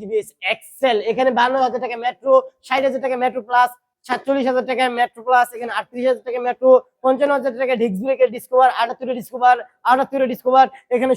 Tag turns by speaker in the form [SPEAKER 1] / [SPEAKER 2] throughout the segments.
[SPEAKER 1] TVS Excel এখানে বান্ন হাজার টাকা মেট্রো ষাট হাজার টাকা মেট্রো প্লাস সাতচল্লিশ হাজার মেট্রো প্লাস এখানে আটত্রিশ হাজার টাকা মেট্রো পঞ্চান্ন হাজার টাকা এখানে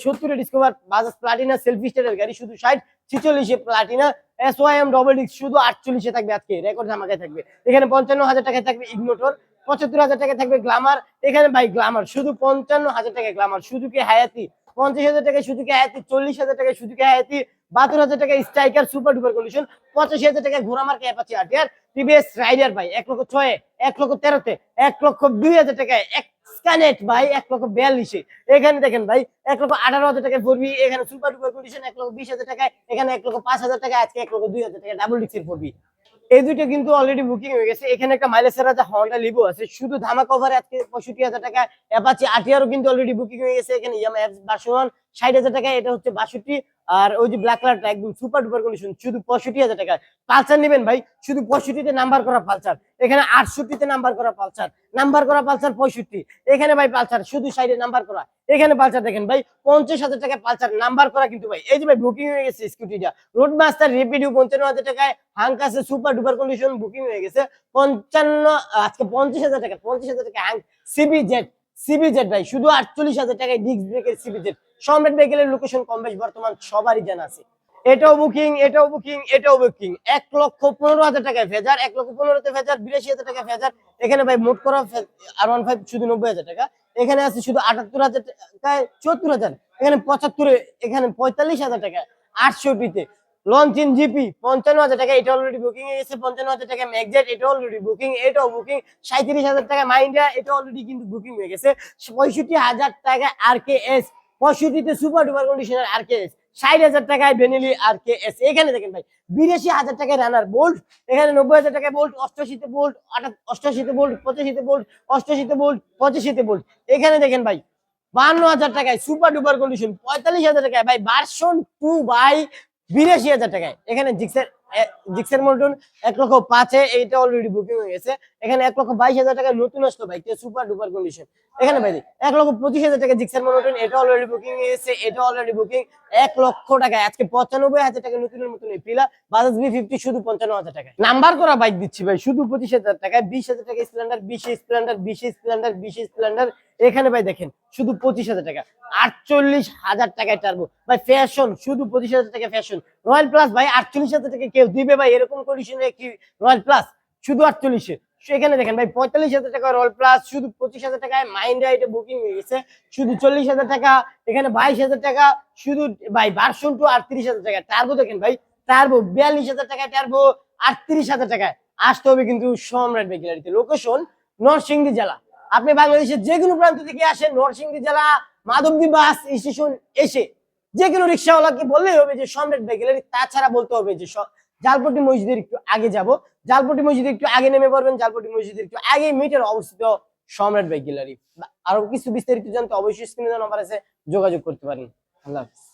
[SPEAKER 1] বাজাজ প্লাটিনা সেলফি গাড়ি শুধু ষাট, ছিচল্লিশে Platina S M double disc শুধু আটচল্লিশে থাকবে আজকে রেকর্ড ধামাকায় থাকবে। এখানে পঞ্চান্ন হাজার টাকায় থাকবে ইগনোটর পঁচাত্তর হাজার টাকা থাকবে গ্লামার এখানে ভাই গ্লামার শুধু পঞ্চান্ন হাজার টাকা গ্লামার শুধু কি হায়াতি পঞ্চাশ হাজার টাকা শুধু কি হায়াতি, চল্লিশ হাজার টাকা শুধু কি হায়াতি, বাহাত্তর হাজার টাকা স্ট্রাইকার সুপার ডুপার কন্ডিশন পঁচাশি হাজার টাকা ঘোড়ামার অ্যাপাচি আটিয়ার টিভিএস রাইডার ভাই, এক লক্ষ ছয়, এক লক্ষ তেরোতে, এক লক্ষ দুই হাজার টাকায় এক্সকানেট ভাই, এক লক্ষ বিয়াল্লিশে। এখানে দেখেন ভাই, এক লক্ষ আঠারো হাজার টাকায় পড়বি এখানে সুপার ডুপার কন্ডিশন এক লক্ষ বিশ হাজার টাকায়, এখানে এক লক্ষ পাঁচ হাজার টাকা আজকে এক লক্ষ দুই হাজার টাকা ডাবল ডিক্সের পড়বি এই দুইটা কিন্তু অলরেডি বুকিং হয়ে গেছে। এখানে একটা মাইলেজের রাজা হন্ডা লিভো আছে, শুধু ধামা কভারে আজকে পঁয়ষট্টি হাজার টাকা অ্যাপাচি আটিয়ারও কিন্তু অলরেডি বুকিং হয়ে গেছে। এখানে ইয়ামা বাসন ষাট হাজার টাকা, এটা হচ্ছে বাষট্টি। আর ওই যে ব্ল্যাক কালারটা একদম সুপার ডুপার কন্ডিশন শুধু পঁয়ষট্টি হাজার টাকা। পালসার নেবেন ভাই, শুধু পঁয়ষট্টিতে নাম্বার করা পালসার। এখানে আটষট্টিতে নাম্বার করা পালসার। নাম্বার করা পালসার পঁয়ষট্টি। এখানে ভাই পালসার, শুধু সাইডে নাম্বার করা। এখানে পালসার দেখেন ভাই, পঞ্চাশ হাজার টাকা পালসার নাম্বার করা কিন্তু ভাই। এই যে ভাই বুকিং হয়ে গেছে স্কুটিটা রোড মাস্টার রেপিডিও পঞ্চান্ন হাজার টাকায় হাঙ্কাসে সুপার ডুপার কন্ডিশন বুকিং হয়ে গেছে। পঞ্চান্ন আজকে পঞ্চাশ হাজার টাকা, পঞ্চাশ হাজার টাকা Hunk CB Z CB Z ভাই, শুধু আটচল্লিশ হাজার টাকায় ডিস্ক ব্রেকের সিবি জেড সম্রাট ভেহিকেলের লোকেশন কম বেশ, বর্তমান সবারই জানা আছে। এটাও বুকিং এটাও বুকিং এটাও বুকিং এক লক্ষ পনেরো হাজার টাকায় ফেজার, এক লক্ষ পনেরোতে ফেজার, বিরাশি হাজার টাকা ফেজার। এখানে ভাই মোট করা আর ওয়ান ফাইভ শুধু নব্বই হাজার টাকা। এখানে আছে শুধু আটাত্তর হাজার টাকায় চুয়াত্তর হাজার। এখানে পঁচাত্তরে, এখানে পঁয়তাল্লিশ হাজার টাকা আটষট্টিতে। লঞ্চিন জিপি পঞ্চান্ন হাজার টাকা, এটা অলরেডি বুকিং এ গেছে, পঞ্চান্ন হাজার টাকা ম্যাকজেট এটা অলরেডি বুকিং এটাও বুকিং সাঁত্রিশ হাজার টাকা মাইন্ডা এটা অলরেডি কিন্তু বুকিং হয়ে গেছে, পঁয়ষট্টি হাজার টাকা আর কে এস পঁয়ষট্টিতে super duper conditioner R K S ষাট হাজার টাকায় বেনেলি আর কে এস এখানে দেখেন ভাই, বিরাশি হাজার টাকায় রানার বোল্ট এখানে নব্বই হাজার টাকায় বোল্ট অষ্টআশিতে বোল্ট অষ্টআশিতে বোল্ট পঁচাশিতে বোল্ট অষ্টআশিতে বোল্ট পঁচাশিতে বোল্ট এখানে দেখেন ভাই, বান্ন হাজার টাকায় সুপার ডুপার কন্ডিশন পঁয়তাল্লিশ হাজার টাকায় ভাই ভার্সন টু বাই বিরাশি হাজার টাকায়। এখানে জিক্সের জিক্সের মল্টন এক লক্ষ পাঁচে, এইটা অলরেডি বুকিং হয়ে গেছে। এখানে এক লক্ষ বাইশ হাজার টাকা নতুন আসলো ভাই সুপার ডুপার কন্ডিশন এখানে ভাই, এক লক্ষ পঁচিশ হাজার টাকা জিক্সের মল্টন এটা অলরেডি বুকিং হয়ে গেছে, এটা অলরেডি বুকিং এক লক্ষ টাকা আজকে পঁচানব্বই হাজার টাকা নতুনের মতন এপ্রিলা বাজাজ বি ফিফটি শুধু পঞ্চান্ন হাজার টাকা নাম্বার করা বাইক দিচ্ছি ভাই, শুধু পঁচিশ হাজার টাকায়, বিশ হাজার টাকা স্প্লেন্ডার বিশ স্প্লেন্ডার বিশ স্প্লেন্ডার বিশ স্প্লেন্ডার এখানে ভাই দেখেন, শুধু পঁচিশ হাজার টাকা। আটচল্লিশ হাজার টাকায় টার্বো ভাই ফ্যাশন শুধু পঁচিশ হাজার টাকা ফ্যাশন রয়্যাল প্লাস ভাই, আটচল্লিশ হাজার টাকা কেউ দিবে ভাই, এরকম কন্ডিশনে কি রয়্যাল প্লাস শুধু আটচল্লিশে। এখানে দেখেন ভাই, পঁয়তাল্লিশ হাজার টাকা রয়্যাল প্লাস শুধু পঁচিশ হাজার টাকায় মাইন্ডা এটা বুকিং হয়ে গেছে। শুধু চল্লিশ হাজার টাকা, এখানে বাইশ হাজার টাকা, শুধু ভাই ভার্সন টু আটত্রিশ হাজার টাকা। টার্বো দেখেন ভাই টার্বো বিয়াল্লিশ হাজার টাকায় টার্বো আটত্রিশ হাজার টাকায়। আসতে হবে কিন্তু সম্রাট বেগিলারিতে লোকেশন নরসিংদী জেলা। আপনি বাংলাদেশের যে কোনো প্রান্ত থেকে আসেন, নরসিংদী জেলা মাধবদী বাস স্টেশন এসে যে কোনো রিক্সাওয়ালাকে বললেই হবে যে সম্রাট বেগিলারি তাছাড়া বলতে হবে যে জালপটি মসজিদের একটু আগে যাব। জালপটি মসজিদের একটু আগে নেমে পড়বেন জালপটি মসজিদের একটু আগে মিটার অবস্থিত সম্রাট বেগিলারি আরও কিছু বিস্তারিত জানতে অবশ্যই স্ক্রিনে নাম্বার আছে, যোগাযোগ করতে পারেন। আল্লাহ হাফিজ।